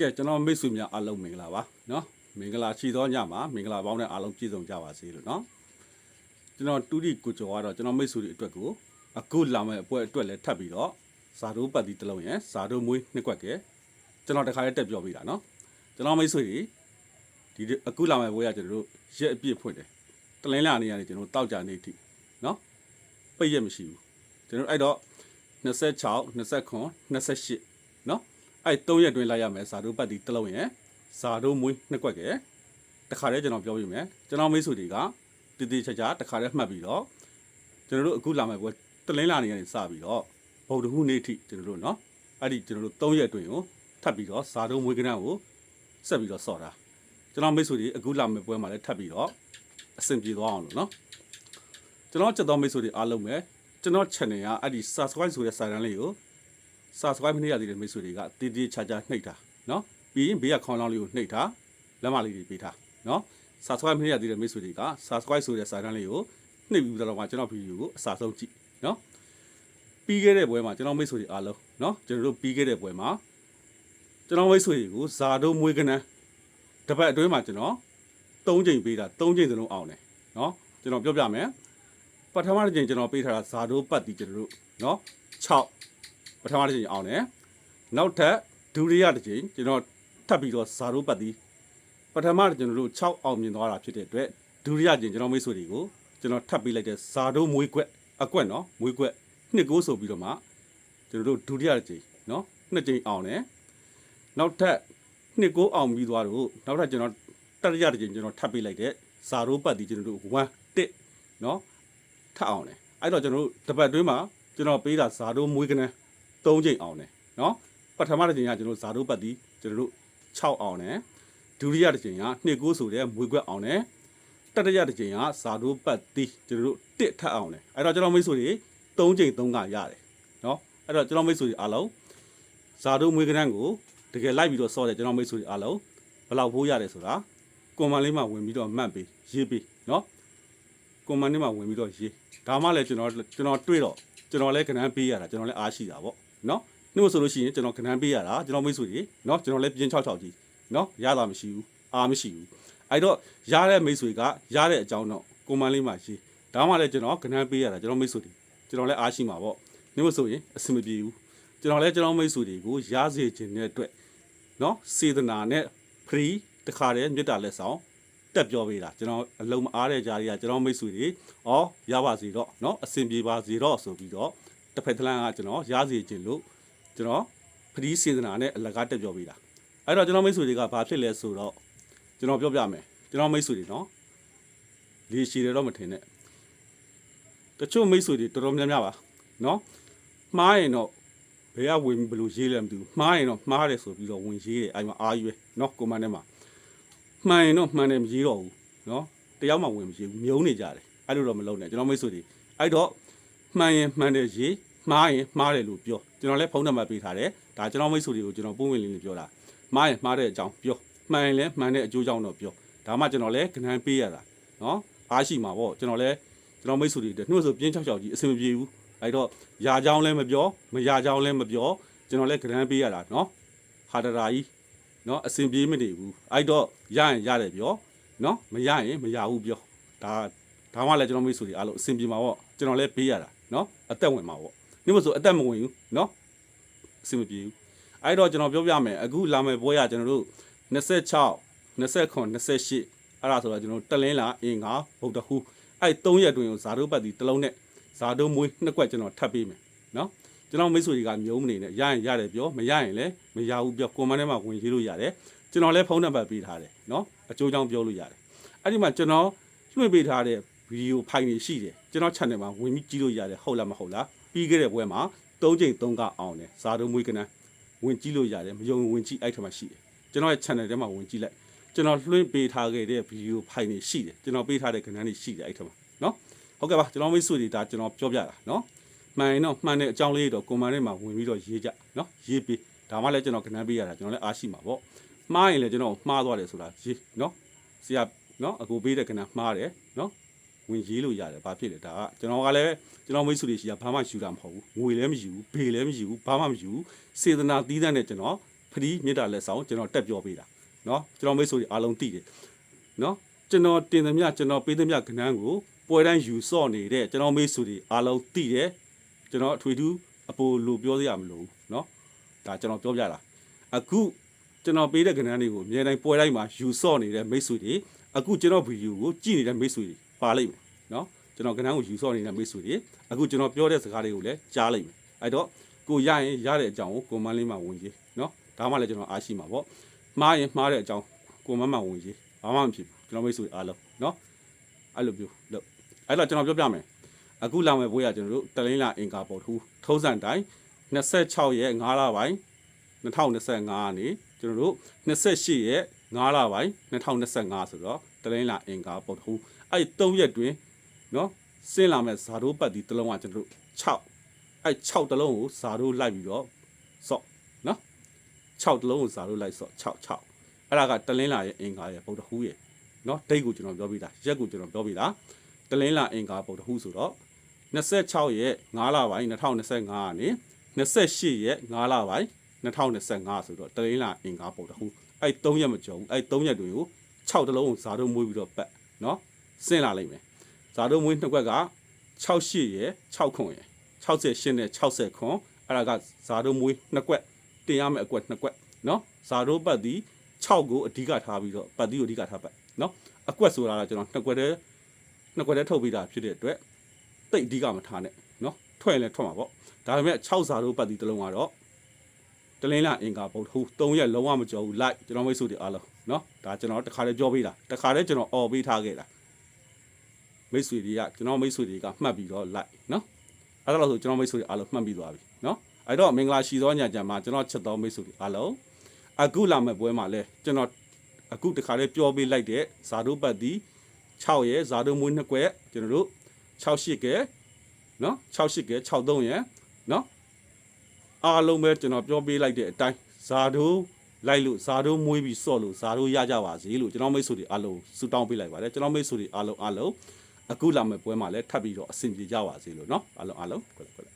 ကဲကျွန်တော်မိတ်ဆွေများအားလုံးမင်္ဂလာပါနော်မင်္ဂလာရှိသောညမှာမင်္ဂလာပေါင်းနဲ့အားလုံးပြည့်စုံကြပါစေလို့နော်ကျွန်တော်တူဒီကိုကျော်ကတော့ကျွန်တော်မိတ်ဆွေတွေအတွက်ကိုအခုလာမယ့်အပွဲအတွက်လည်းထပ်ပြီးတော့ဇာတို့ပတ်တီတလုံးရယ်ဇာတို့မွေးနှစ်ကွက်ကဲကျွန်တော်တခါလေးတက်ပြောပြီးတာနော်ကျွန်တော်မိတ်ဆွေတွေဒီအခုလာမယ့်ပွဲကကျွန်တော်တို့ရက်အပြည့်ဖွင့်တယ်တလင်းလာနေရတယ်ကျွန်တော်တောက်ကြနေတိနော်ပိတ်ရက်မရှိဘူးကျွန်တော်အဲ့တော့26 29 28 အဲ့၃ရက်တွင်းလိုက်ရမယ်ဇာတို့ပတ်တီတစ်လုံးရယ်ဇာတို့မွေးနှစ်ကွက်ကယ်တခါတည်းကျွန်တော်ပြောပြမယ်ကျွန်တော်မိတ်ဆွေတွေကတည်တည်ချာချာတခါတည်းမှတ်ပြီးတော့ကျွန်တော်တို့အခုလာမယ်ကွယ်တလင်းလာနေကနေစပြီးတော့ဗုဒ္ဓဟူးနေ့အထိကျွန်တော်တို့နော်အဲ့ဒီကျွန်တော်တို့၃ရက်အတွင်းကိုထပ်ပြီးတော့ဇာတုံးမွေးကနန်းကိုဆက်ပြီးတော့ဆော့တာကျွန်တော်မိတ်ဆွေတွေအခုလာမယ့်ပွဲမှာလည်းထပ်ပြီးတော့အဆင်ပြေသွားအောင်လို့နော်ကျွန်တော်ချက်တော်မိတ်ဆွေတွေအားလုံးပဲကျွန်တော် channel ကအဲ့ဒီ subscribe ဆိုတဲ့စာတန်းလေးကို subscribe မနေရသေးတဲ့မိတ်ဆွေတွေကတည်တည်ချာချာနှိပ်တာနော်ပြီးရင်ဘေးကခေါင်းလောင်းလေးကိုနှိပ်တာလက်မလေးတွေပေးတာနော် subscribe မနေရသေးတဲ့မိတ်ဆွေတွေက subscribe ဆိုတဲ့စာတန်းလေးကိုနှိပ်ပြီးတော့မှကျွန်တော်ဗီဒီယိုကိုအစားဆုံးကြည့်နော်ပြီးခဲ့တဲ့ပွဲမှာကျွန်တော်မိတ်ဆွေတွေအားလုံးနော်ကျွန်တော်တို့ပြီးခဲ့တဲ့ပွဲမှာကျွန်တော်မိတ်ဆွေတွေကိုဇာတို့မွေးကနန်းတပတ်အတွင်းမှာကျွန်တော်၃ချိန်ပေးတာ၃ချိန်စလုံးအောင်တယ်နော်ကျွန်တော်ပြောပြမယ်ပထမတစ်ချိန်ကျွန်တော်ပေးထားတာဇာတို့ပတ်တီကျွန်တော်တို့နော်6 ပထမတစ်ချိန်အောင်တယ်နောက်ထပ်ဒုတိယတစ်ချိန်ကျွန်တော်ထပ်ပြီးတော့ဇာရိုးပတ်သည်ပထမကျွန်တော်တို့6အောင်မြင်သွားတာဖြစ်တဲ့အတွက်ဒုတိယချိန်ကျွန်တော်မိတ်ဆွေတွေကိုကျွန်တော်ထပ်ပေးလိုက်တဲ့ဇာရိုးမွေးကွက်အကွက်နော်မွေးကွက်နှစ်ကိုဆိုပြီးတော့မှကျွန်တော်တို့ဒုတိယတစ်ချိန်နော်နှစ်ချိန်အောင်တယ်နောက်ထပ်နှစ်ကိုအောင်ပြီးသွားတော့နောက်ထပ်ကျွန်တော်တတိယတစ်ချိန်ကျွန်တော်ထပ်ပေးလိုက်တဲ့ဇာရိုးပတ်သည်ကျွန်တော်တို့1 1နော်ထပ်အောင်တယ်အဲ့တော့ကျွန်တော်တို့တပတ်တွင်းမှာကျွန်တော်ပေးတာဇာရိုးမွေးကန န်း၃ချိန်အောင်တယ်နော်ပထမတစ်ချိန်ကကျွန်တော်ဇာတို့ပတ်တီကျွန်တော်တို့6အောင်တယ်ဒုတိယတစ်ချိန်က2ကိုဆိုတဲ့မွေခွက်အောင်တယ်တတိယတစ်ချိန်ကဇာတို့ပတ်တီကျွန်တော်တို့1ထပ်အောင်တယ်အဲ့တော့ကျွန်တော်မိတ်ဆွေတွေ3ချိန်3ကရတယ်နော်အဲ့တော့ကျွန်တော်မိတ်ဆွေတွေအားလုံးဇာတို့မွေကနန်းကိုတကယ်လိုက်ပြီးတော့စောတယ်ကျွန်တော်မိတ်ဆွေတွေအားလုံးဘယ်လောက်ဖိုးရတယ်ဆိုတာကွန်မန်လေးမှာဝင်ပြီးတော့မှတ်ပေးရေးပေးနော်ကွန်မန်လေးမှာဝင်ပြီးတော့ရေးဒါမှလည်းကျွန်တော်ကျွန်တော်တွေ့တော့ကျွန်တော်လည်းကဏ္ဍပေးရတာကျွန်တော်လည်းအားရှိတာပေါ့ နော်နှိမ့်ဆိုလို့ရှိရင်ကျွန်တော်ကဏ္ဍပေးရတာကျွန်တော်မိတ်ဆွေတွေနော်ကျွန်တော်လည်းပြင်း6 6ကြီးနော်ရတာမရှိဘူးအားမရှိဘူးအဲ့တော့ရတဲ့မိတ်ဆွေကရတဲ့အကြောင်းတော့ကွန်မန်လေးမှာရေးဒါမှလည်းကျွန်တော်ကဏ္ဍပေးရတာကျွန်တော်မိတ်ဆွေတွေကျွန်တော်လည်းအားရှိမှာပေါ့နှိမ့်ဆိုရင်အဆင်မပြေဘူးကျွန်တော်လည်းကျွန်တော်မိတ်ဆွေတွေကိုရစေခြင်းတဲ့အတွက်နော်စေတနာနဲ့ free တခါတည်းမြတ်တာလက်ဆောင် တက်ပြောပေးတာကျွန်တော်အလုံးမအားတဲ့ကြားတွေကကျွန်တော်မိတ်ဆွေတွေဩရပါစီတော့เนาะအဆင်ပြေပါစီတော့ဆိုပြီးတော့ တစ်ဖက်တစ်လမ်းကကျွန်တော်ရစီခြင်းလို့ကျွန်တော်ဖရီးစေတနာနဲ့အလကားတက်ပြောပေးတာအဲ့တော့ကျွန်တော်မိတ်ဆွေတွေကဘာဖြစ်လဲဆိုတော့ကျွန်တော်ပြောပြမယ်ကျွန်တော်မိတ်ဆွေတွေနော်လေရှည်တယ်တော့မထင်နဲ့တချို့မိတ်ဆွေတွေတော်တော်များများပါနော်မှားရင်တော့ဘယ်ကဝင်ဘလို့ရေးလဲမသိဘူးမှားရင်တော့မှားတယ်ဆိုပြီးတော့ဝင်ရေးတယ်အဲ့မှာအားရွယ်နော်ကိုမန်ထဲမှာမှန်ရင်တော့မှန်တယ်မရေးတော့ဘူးနော်တယောက်မှဝင်မရေးဘူးမြုံနေကြတယ်အဲ့လိုတော့မလုပ်နဲ့ကျွန်တော်မိတ်ဆွေတွေအဲ့တော့ မှန်ရင်မှန်တယ်ရေမှားရင်မှားတယ်လို့ပြောကျွန်တော်လည်းဖုန်းနံပါတ်ပေးထားတယ်ဒါကျွန်တော်မိတ်ဆွေတွေကိုကျွန်တော်ပုံဝင်လေးလေးပြောတာမှားရင်မှားတဲ့အကြောင်းပြောမှန်ရင်လည်းမှန်တဲ့အကျိုးကြောင့်တော့ပြောဒါမှကျွန်တော်လည်းကဏ္ဍပေးရတာနော်အားရှိမှာပေါ့ကျွန်တော်လည်းကျွန်တော်မိတ်ဆွေတွေနှုတ်ဆိုပြင်းချောက်ချောက်ကြီးအဆင်မပြေဘူးအဲ့တော့ရာချောင်းလည်းမပြောမရာချောင်းလည်းမပြောကျွန်တော်လည်းကဏ္ဍပေးရတာနော်ဟာဒရာကြီးနော်အဆင်ပြေမနေဘူးအဲ့တော့ရရင်ရတယ်ပြောနော်မရရင်မရဘူးပြောဒါဒါမှလည်းကျွန်တော်မိတ်ဆွေတွေအားလုံးအဆင်ပြေမှာပေါ့ကျွန်တော်လည်းပေးရတာ နော်အသက်ဝင်မှာပေါ့နေ့မဆိုအသက်မဝင်ဘူးနော်အစင်မပြေဘူးအဲ့တော့ကျွန်တော်ပြောပြမယ်အခုလာမယ်ပွဲရကျွန်တော်တို့26 29 28အဲ့ဒါဆိုတော့ကျွန်တော်တလင်းလာအင်္ဂါဗုဒ္ဓဟူးအဲ့3ရက်တွင်ဇာတို့ပတ်တီတစ်လုံးနဲ့ဇာတို့မွေးနှစ်ကွက်ကျွန်တော်ထပ်ပေးမယ်နော်ကျွန်တော်မိတ်ဆွေတွေကမြုံမနေနဲ့ရရင်ရတယ်ပြောမရရင်လည်းမရဘူးပြောကွန်မန်ထဲမှာဝင်ရေးလို့ရတယ်ကျွန်တော်လည်းဖုန်းနံပါတ်ပေးထားတယ်နော်အကျိုးကြောင့်ပြောလို့ရတယ်အဲ့ဒီမှာကျွန်တော်လွှင့်ပေးထားတဲ့ ဗီဒီယိုဖိုင်တွေရှိတယ်ကျွန်တော် channel မှာဝင်ပြီးကြည့်လို့ရတယ်ဟုတ်လားမဟုတ်လားပြီးခဲ့တဲ့ပွဲမှာ၃ချိန်၃ကအောင်တယ်ဇာတို့မွေးကနန်းဝင်ကြည့်လို့ရတယ်မယုံရင်ဝင်ကြည့်အဲ့ထက်မှာရှိတယ်ကျွန်တော်ရဲ့ channel ထဲမှာဝင်ကြည့်လိုက်ကျွန်တော်လွှင့်ပေးထားခဲ့တဲ့ဗီဒီယိုဖိုင်တွေရှိတယ်ကျွန်တော်ပေးထားတဲ့ကဏ္ဍတွေရှိတယ်အဲ့ထက်မှာနော်ဟုတ်ကဲ့ပါကျွန်တော်မိတ်ဆွေတွေဒါကျွန်တော်ပြောပြတာနော်မှန်ရင်တော့မှန်တဲ့အကြောင်းလေးတွေတော့ကွန်မန်ထဲမှာဝင်ပြီးတော့ရေးကြနော်ရေးပေးဒါမှလည်းကျွန်တော်ကဏ္ဍပေးရတာကျွန်တော်လည်းအားရှိမှာပေါ့မှားရင်လည်းကျွန်တော်မှားသွားတယ်ဆိုတာရေးနော်ဆရာနော်အကိုပေးတဲ့ကဏ္ဍမှားတယ်နော် ဝင်ရေးလို့ရတယ်ဘာဖြစ်လဲဒါကကျွန်တော်ကလည်းကျွန်တော်မိတ်ဆွေတွေရှိတာဘာမှယူတာမဟုတ်ဘူးငွေလည်းမယူဘူးဘေလည်းမယူဘူးဘာမှမယူဘူးစေတနာတီးတဲ့နဲ့ကျွန်တော်ဖဒီမေတ္တာလက်ဆောင်ကျွန်တော်တက်ပြောပေးတာနော်ကျွန်တော်မိတ်ဆွေတွေအားလုံးသိတယ်နော်ကျွန်တော်တင်သမျှကျွန်တော်ပေးသမျှကဏ္ဍကိုပွဲတိုင်းယူဆော့နေတဲ့ကျွန်တော်မိတ်ဆွေတွေအားလုံးသိတယ်ကျွန်တော်အထွေထူးအပိုလိုပြောစရာမလိုဘူးနော်ဒါကျွန်တော်ပြောပြတာအခုကျွန်တော်ပေးတဲ့ကဏ္ဍတွေကိုအများတိုင်းပွဲတိုင်းမှာယူဆော့နေတဲ့မိတ်ဆွေတွေ အခုကျွန်တော်ဗီဒီယိုကိုကြည့်နေတဲ့မိတ်ဆွေတွေပါလိမ့်မယ်နော်ကျွန်တော်ကဏ္ဍကိုယူဆော့နေတဲ့မိတ်ဆွေတွေအခုကျွန်တော်ပြောတဲ့စကားတွေကိုလည်းကြားလိမ့်မယ်အဲ့တော့ကိုရရင်ရတဲ့အကြောင်းကိုကိုမန်းလေးမှဝင်ရေးနော်ဒါမှလည်းကျွန်တော်အားရှိမှာပေါ့မှားရင်မှားတဲ့အကြောင်းကိုမန်းမှဝင်ရေးဘာမှမဖြစ်ဘူးကျွန်တော်မိတ်ဆွေအားလုံးနော်အဲ့လိုပြောလို့အဲ့တော့ကျွန်တော်ပြောပြမယ်အခုလာမယ့်ဘွေးကကျွန်တော်တို့တလင်းလာအင်ကာပေါ်ထူးထုံးစံတိုင်း26ရက်9လပိုင်း2025ကနေကျွန်တော်တို့28ရက် 9လပိုင်း2025ဆိုတော့တလင်းလာအင်ကာပေါ်ထူးအဲ့3ရက်တွင်နော်ဆင်းလာမယ့်ဇာတိုးပတ်ဒီတစ်လုံးကကျွန်တော်တို့6အဲ့6တလုံးကိုဇာတို့လိုက်ပြီးတော့စော့နော်6တလုံးကိုဇာတို့လိုက်စော့6 6အဲ့ဒါကတလင်းလာရဲ့အင်္ဂါရဲ့ဗုဒ္ဓဟူးရဲ့နော်ဒိတ်ကိုကျွန်တော်ပြောပြတာရက်ကိုကျွန်တော်ပြောပြတာတလင်းလာအင်္ဂါဗုဒ္ဓဟူးဆိုတော့26ရက်9လပိုင်း2025ကနေ28ရက်9လပိုင်း2025ဆိုတော့တလင်းလာအင်္ဂါဗုဒ္ဓဟူး အဲ့3ရက်မကြုံအဲ့3ရက်တွေကို6တလုံးကိုဇာတို့မွေးပြီးတော့ပတ်နော်ဆင်းလာလိမ့်မယ်ဇာတို့မွေးနှစ်ခွက်က68ရက်6ခွန်ရက်68နဲ့60ခွန်အဲ့ဒါကဇာတို့မွေးနှစ်ကွက်တင်ရမယ့်အကွက်နှစ်ကွက်နော်ဇာတို့ပတ်သည်6ကိုအဓိကထားပြီးတော့ပတ်သည်ကိုအဓိကထားပတ်နော်အကွက်ဆိုတာကကျွန်တော်နှစ်ကွက်တည်းနှစ်ကွက်တည်းထုတ်ပြီးတာဖြစ်တဲ့အတွက်တိတ်အဓိကမထားနဲ့နော်ထွက်ရင်လည်းထွက်မှာပေါ့ဒါပေမဲ့6ဇာတို့ပတ်သည်တစ်လုံးကတော့ တလင်းလာအင်္ဂါပုတ်ဟို3ရက်လုံးဝမကြော်ဘူးလိုက်ကျွန်တော်မိတ်ဆွေတွေအားလုံးနော်ဒါကျွန်တော်တခါတည်းပြောပေးတာတခါတည်းကျွန်တော်អော်ပေးထားခဲ့တာမိတ်ဆွေတွေကကျွန်တော်မိတ်ဆွေတွေကမှတ်ပြီးတော့လိုက်နော် အဲ့ဒါလို့ဆိုကျွန်တော်မိတ်ဆွေတွေအားလုံးမှတ်ပြီးသွားပြီเนาะအဲ့တော့မင်္ဂလာရှိသောညချမ်းမှာကျွန်တော်ချက်တော်မိတ်ဆွေတွေအားလုံးအခုလာမယ့်ပွဲမှာလဲကျွန်တော်အခုတခါလေးပြောပေးလိုက်တဲ့ဇာတုပတ်တီ6ရဲ့ဇာတုမွေးနှစ်ကွက်ကျွန်တော်တို့68ကဲเนาะ68ကဲ63ရဲ့เนาะ အားလုံးပဲကျွန်တော်ပြောပေးလိုက်တဲ့အတိုင်းဇာတုလိုက်လို့ဇာတုမွေးပြီးစော့လို့ဇာတုရကြပါစေလို့ကျွန်တော်မိတ်ဆွေတွေအားလုံးဆုတောင်းပေးလိုက်ပါတယ်ကျွန်တော်မိတ်ဆွေတွေအားလုံးအားလုံးအခုလာမယ့်ပွဲမှာလည်းထပ်ပြီးတော့အဆင်ပြေကြပါစေလို့เนาะအားလုံးအားလုံးခွက်ခွက်